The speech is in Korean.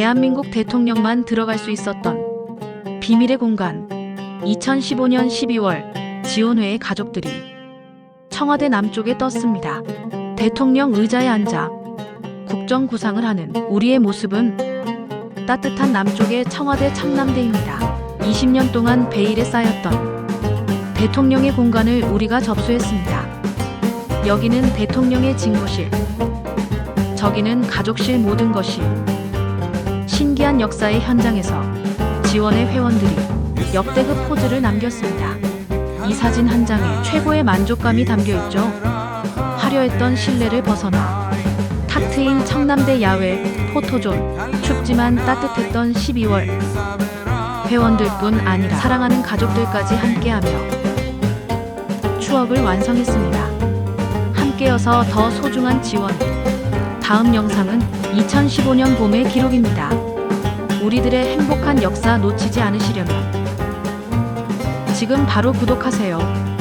대한민국 대통령만 들어갈 수 있었던 비밀의 공간. 2015년 12월 지원회의 가족들이 청와대 남쪽에 떴습니다. 대통령 의자에 앉아 국정 구상을 하는 우리의 모습은 따뜻한 남쪽의 청와대 청남대입니다. 20년 동안 베일에 쌓였던 대통령의 공간을 우리가 접수했습니다. 여기는 대통령의 직무실, 저기는 가족실 모든 것이 신기한 역사의 현장에서 지원의 회원들이 역대급 포즈를 남겼습니다. 이 사진 한 장에 최고의 만족감이 담겨 있죠. 화려했던 실내를 벗어나 탁 트인 청남대 야외 포토존 춥지만 따뜻했던 12월 회원들뿐 아니라 사랑하는 가족들까지 함께하며 추억을 완성했습니다. 함께여서 더 소중한 지원. 다음 영상은 2015년 봄의 기록입니다. 우리들의 행복한 역사 놓치지 않으시려면 지금 바로 구독하세요.